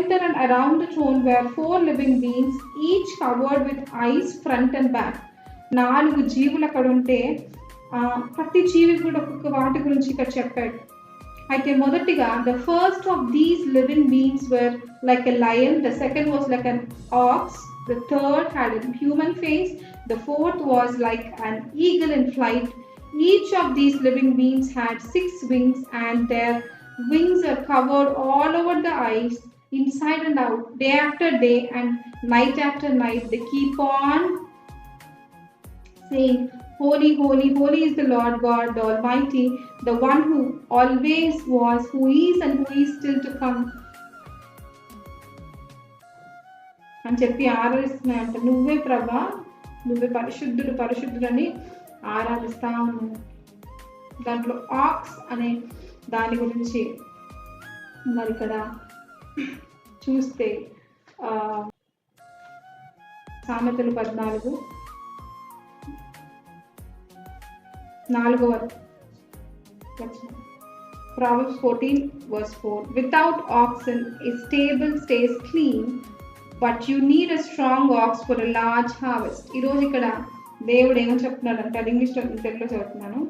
center and around the throne were four living beings, each covered with eyes front and back. నాలుగు జీవులు అక్కడ ఉంటే ఆ, ప్రతి జీవి కూడా ఒక్కొక్క వాటి గురించి ఇక్కడ చెప్పాడు అయితే మొదటిగా the first of these living beings were like a lion the second was like an ox the third had an human face the fourth was like an eagle in flight each of these living beings had six wings and there wings are covered all over the eyes inside and out day after day and night after night they keep on saying holy holy holy is the lord god the almighty the one who always was who is and who is still to come అని చెప్పి ఆరాధిస్తున్నాయంట నువ్వే ప్రభా నువ్వే పరిశుద్ధుడు పరిశుద్ధుడని ఆరాధిస్తా ఉన్నావు దాంట్లో aux అనే దాని గురించి మరి ఇక్కడ చూస్తే సామెతలు పద్నాలుగు నాలుగవ proverbs fourteen verse four without oxen the stable stays clean but you need a strong ox for a large harvest ఈరోజు ఇక్కడ దేవుడు ఏమో చెప్తున్నాడంటే అది ఇంగ్లీష్లో తెలుగులో చదువుతున్నాను.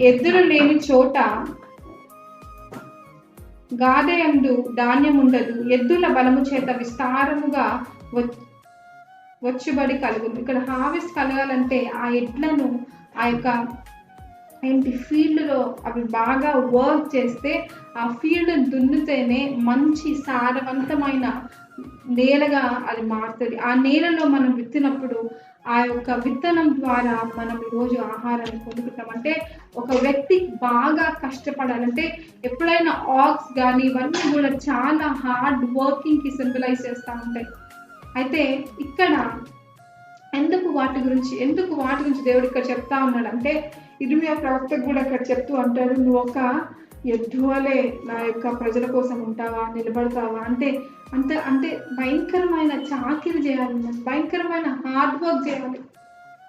ఎద్దులు లేని చోట గాదయందు ధాన్యం ఉండదు ఎద్దుల బలము చేత విస్తారముగా వచ్చుబడి కలుగును. ఇక్కడ హార్వెస్ట్ కలగాలంటే ఆ ఎడ్లను ఆ యొక్క ఏంటి ఫీల్డ్లో అవి బాగా వర్క్ చేస్తే ఆ ఫీల్డ్ దున్నితేనే మంచి సారవంతమైన నేలగా అది మారుతుంది. ఆ నేలలో మనం విత్తినప్పుడు ఆ యొక్క విత్తనం ద్వారా మనం ఈరోజు ఆహారాన్ని పొందుకుంటాం. అంటే ఒక వ్యక్తి బాగా కష్టపడాలంటే ఎప్పుడైనా ఆక్స్ కానీ ఇవన్నీ కూడా చాలా హార్డ్ వర్కింగ్కి సింబలైజ్ చేస్తూ ఉంటాయి. అయితే ఇక్కడ ఎందుకు వాటి గురించి ఎందుకు వాటి గురించి దేవుడు ఇక్కడ చెప్తా ఉన్నాడు? అంటే ఇరిమియా ప్రవక్తకు కూడా ఇక్కడ చెప్తూ అంటారు నువ్వు ఒక ఎద్దువలే నా యొక్క ప్రజల కోసం ఉంటావా నిలబడతావా? అంటే అంత అంటే భయంకరమైన చాకిరి చేయాలి భయంకరమైన హార్డ్ వర్క్ చేయాలి.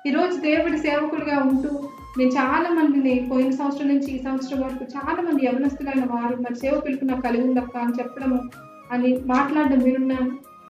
ఈరోజు దేవుడి సేవకులుగా ఉంటూ నేను చాలా మందిని పోయిన సంవత్సరం నుంచి ఈ సంవత్సరం వరకు చాలా మంది యవనస్తులైన వారు మరి సేవ పిలుపు నాకు కలిగి ఉందక్క అని చెప్పడము అని మాట్లాడడం వినున్నాను.